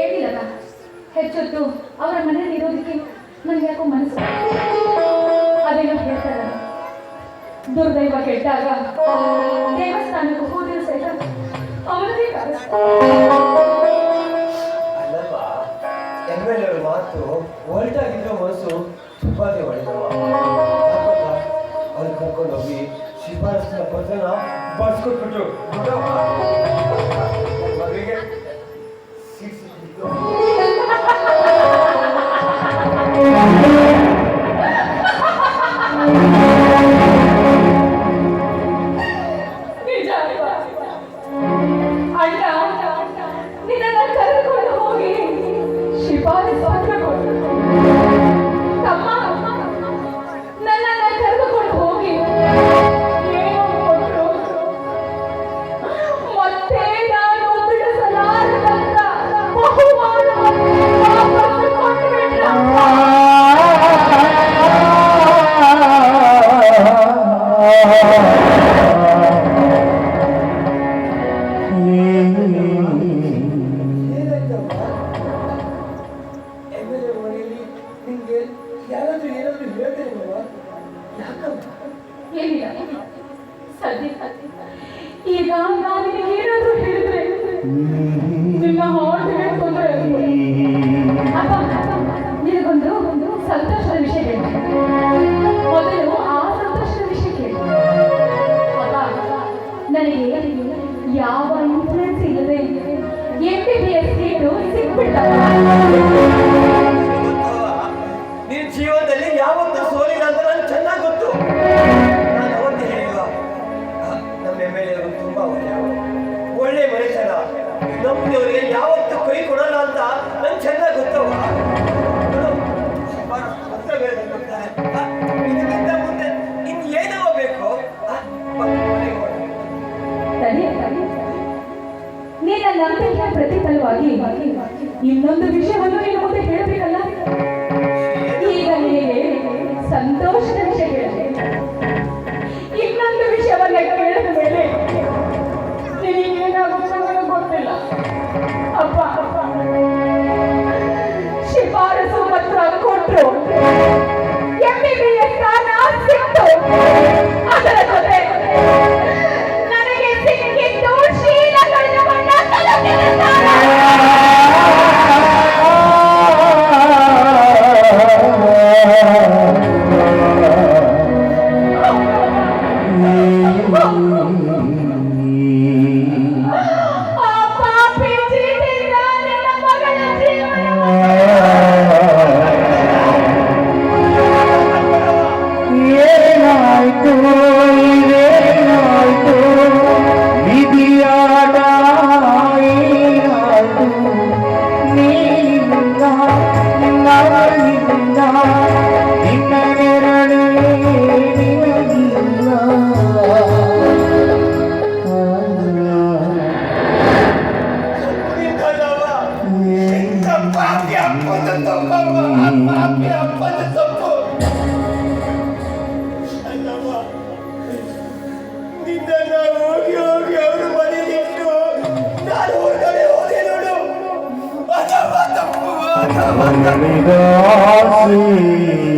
ಏನಿಲ್ಲಲ್ಲ ಹೆಚ್ಚೊತ್ತು ಅವರ ಮನೇಲಿ ಇರೋದಕ್ಕೆ ನನಗೆ ಯಾಕೋ ಮನಸ್ಸು ಅದೇನೋ ಹೇಳ್ತಾರ ದುರ್ದೈವ ಕೆಟ್ಟಾಗ ದೇವಸ್ಥಾನಕ್ಕೆ ಹೋದಿರೋ ಸಹಿತ ಅವರದೇ ಅಲ್ಲವಾ ಎಂ ಎಲ್ ಮಾತು ಒಳ್ಟಾಗಿರೋ ಮನಸ್ಸು ತುಂಬಾ ಒಳ್ಳೆಯದವ शिफारस बस को Amiga, ಯಾವತ್ತು ಕೈ ಕೊಡಲ್ಲ ಅಂತ ನನ್ ಚೆನ್ನಾಗಿ ಗೊತ್ತವ ಮುಂದೆ ನಂಬಿಕೆಯ ಪ್ರತಿಫಲವಾಗಿ ಇನ್ನೊಂದು ವಿಷಯವನ್ನು ನೀನು ಮುಂದೆ ಹೇಳಬೇಕಲ್ಲ? Mm-hmm. Maafin aku tetap apa Maafin aku tetap Terima kasih.